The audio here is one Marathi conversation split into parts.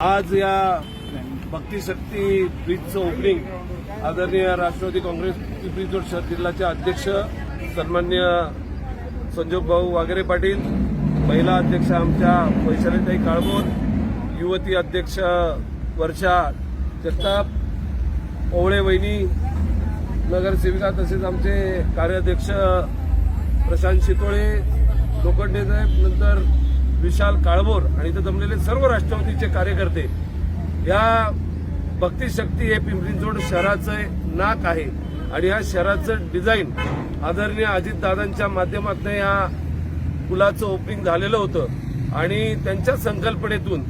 आज या भक्तिशक्ती ब्रिजचं ओपनिंग आदरणीय राष्ट्रवादी काँग्रेस पिंपरी शहर जिल्ह्याचे अध्यक्ष सन्मान्य संजोग भाऊ वागेरे पाटील महिला अध्यक्ष आमच्या वैशालीताई काळमोर युवती अध्यक्ष वर्षा जगताप ओवळे वहिनी नगरसेविका तसेच आमचे कार्याध्यक्ष प्रशांत शितोळे लोखंडे साहेब नंतर विशाल काळभोर आणि इथं जमलेले सर्व राष्ट्रवादीचे कार्यकर्ते या भक्तिशक्ती हे पिंपरी शहराचं नाक आहे. आणि या शहराचं डिझाईन आदरणीय अजितदादांच्या माध्यमातून या पुलाचं ओपनिंग झालेलं होतं. आणि त्यांच्या संकल्पनेतून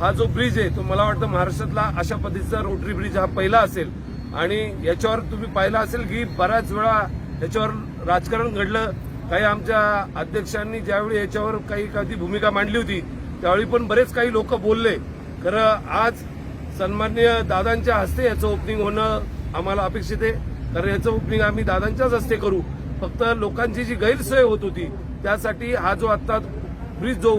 हा जो ब्रिज आहे तो मला वाटतं महाराष्ट्रातला अशा पद्धतीचा रोटरी ब्रिज हा पहिला असेल. आणि याच्यावर तुम्ही पाहिलं असेल की बऱ्याच वेळा याच्यावर राजकारण घडलं. काही आमच्या अध्यक्षांनी ज्यावेळी याच्यावर काही काही भूमिका मांडली होती त्यावेळी पण बरेच काही लोक बोलले. खरं आज सन्मान्य दादांच्या हस्ते याचं ओपनिंग होणं आम्हाला अपेक्षित आहे. कारण याचं ओपनिंग आम्ही दादांच्याच हस्ते करू. फक्त लोकांची जी गैरसोय होत होती त्यासाठी हा जो आत्ता ब्रिज जो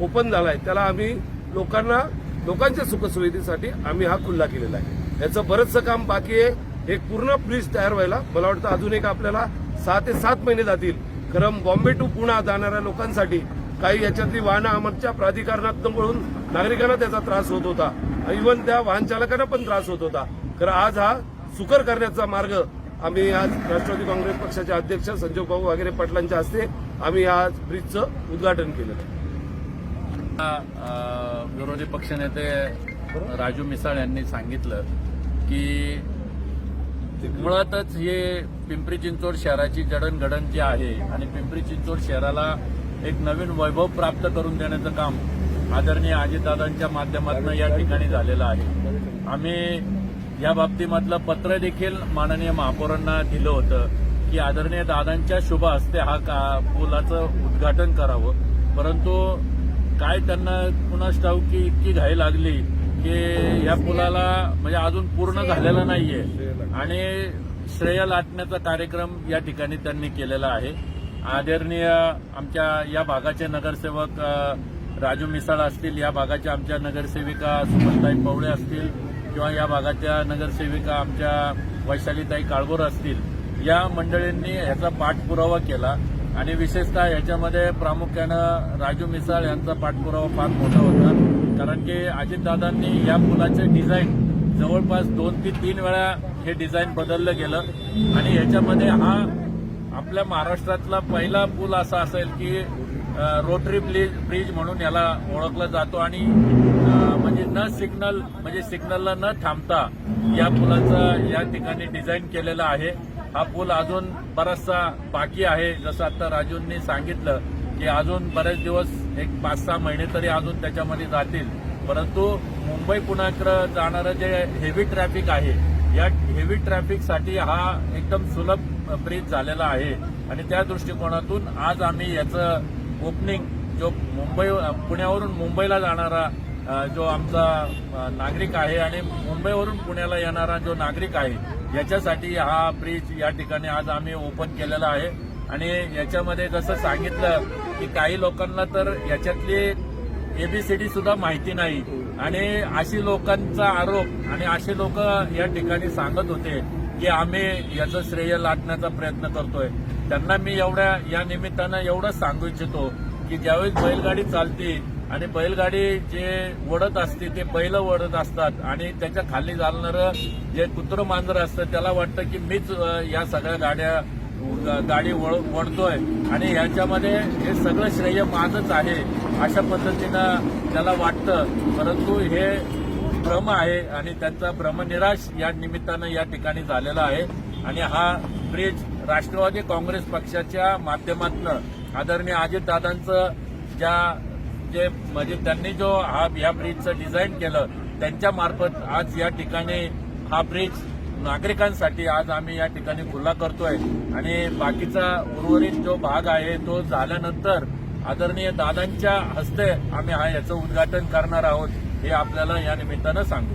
ओपन झालाय त्याला आम्ही लोकांना लोकांच्या सुखसुविधेसाठी आम्ही हा खुल्ला केलेला आहे. याचं बरंचसं काम बाकी आहे. एक पूर्ण ब्रिज तयार व्हायला मला वाटतं अजून एक आपल्याला सहा ते सात महिने जातील. खरं बॉम्बे टू पुणा जाणाऱ्या लोकांसाठी काही याच्यातली वाहनं आमच्या प्राधिकरणात मिळून नागरिकांना त्याचा त्रास होत होता. इव्हन त्या वाहन चालकांना पण त्रास होत होता. खरं आज हा सुकर करण्याचा मार्ग आम्ही आज राष्ट्रवादी काँग्रेस पक्षाचे अध्यक्ष संजय भाऊ वगैरे पाटलांच्या हस्ते आम्ही आज ब्रिजचं उद्घाटन केलं. विरोधी पक्षनेते राजू मिसाळ यांनी सांगितलं की मुळातच हे पिंपरी चिंचवड शहराची जडणघडण जी आहे आणि पिंपरी चिंचवड शहराला एक नवीन वैभव प्राप्त करून देण्याचं काम आदरणीय आजीदादांच्या माध्यमातून या ठिकाणी झालेलं आहे. आम्ही या बाबतीमधलं पत्र देखील माननीय महापौरांना दिलं होतं की आदरणीय दादांच्या शुभ हस्ते हा का पुलाचं उद्घाटन करावं. परंतु काय त्यांना पुन्हा ठाऊक की इतकी घाई लागली की या पुलाला म्हणजे अजून पूर्ण झालेला नाहीये. आणि श्रेय लाटण्याचा कार्यक्रम या ठिकाणी त्यांनी केलेला आहे. आदरणीय आमच्या या भागाचे नगरसेवक राजू मिसाळ असतील या भागाच्या आमच्या नगरसेविका सुमनताई पवळे असतील किंवा या भागाच्या नगरसेविका आमच्या वैशालीताई काळभोर असतील या मंडळींनी ह्याचा पाठपुरावा केला. आणि विशेषतः याच्यामध्ये प्रामुख्यानं राजू मिसाळ यांचा पाठपुरावा फार मोठा होता. कारण की अजितदादांनी या पुलाचे डिझाईन जवळपास दोन ते तीन वेळा हे डिझाईन बदललं गेलं. आणि याच्यामध्ये हा आपल्या महाराष्ट्रातला पहिला पूल असा असेल की रोटरी ब्रिज ब्रिज म्हणून याला ओळखला जातो. आणि म्हणजे न सिग्नल म्हणजे सिग्नलला न थांबता या पुलाचा या ठिकाणी डिझाईन केलेला आहे. हा पूल अजून बराचसा बाकी आहे. जसं आता राजूंनी सांगितलं की अजून बरेच दिवस एक पाच सहा महिने तरी अजून त्याच्यामध्ये जातील. परंतु मुंबई पुण्याकडे जाणारं जे हेवी ट्रॅफिक आहे या हेवी ट्रॅफिकसाठी हा एकदम सुलभ ब्रिज झालेला आहे. आणि त्या दृष्टिकोनातून आज आम्ही याचं ओपनिंग जो मुंबई पुण्यावरून मुंबईला जाणारा जो आमचा नागरिक आहे आणि मुंबईवरून पुण्याला येणारा जो नागरिक आहे याच्यासाठी हा ब्रिज या ठिकाणी आज आम्ही ओपन केलेला आहे. आणि याच्यामध्ये जसं सांगितलं की काही लोकांना तर याच्यातली एबीसीडी सुद्धा माहिती नाही. आणि अशी लोकांचा आरोप आणि असे लोक या ठिकाणी सांगत होते की आम्ही याचं श्रेय लाटण्याचा प्रयत्न करतोय. त्यांना मी एवढ्या या निमित्तानं एवढंच सांगू इच्छितो की ज्यावेळेस बैलगाडी चालते आणि बैलगाडी जे वडत असते ते बैल वडत असतात आणि त्याच्याखाली चालणारं जे कुत्रं मांजर असतं त्याला वाटतं की मीच या सगळ्या गाड्या गाडी वळ- वळतोय आणि ह्याच्यामध्ये हे सगळं श्रेय माझंच आहे अशा पद्धतीनं त्याला वाटतं. परंतु हे भ्रम आहे आणि त्यांचा भ्रमनिराश या निमित्तानं या ठिकाणी झालेला आहे. आणि हा ब्रिज राष्ट्रवादी काँग्रेस पक्षाच्या माध्यमातून आदरणीय अजितदादांचं ज्या जे म्हणजे त्यांनी जो हा या ब्रिजचं डिझाईन केलं त्यांच्यामार्फत आज या ठिकाणी हा ब्रिज नागरिकांसाठी आज आम्ही या ठिकाणी खुला करतोय. आणि बाकीचा उर्वरित जो भाग आहे तो झाल्यानंतर आदरणीय दादांच्या हस्ते आम्ही हा याचं उद्घाटन करणार आहोत हे आपल्याला या निमित्तानं सांगू.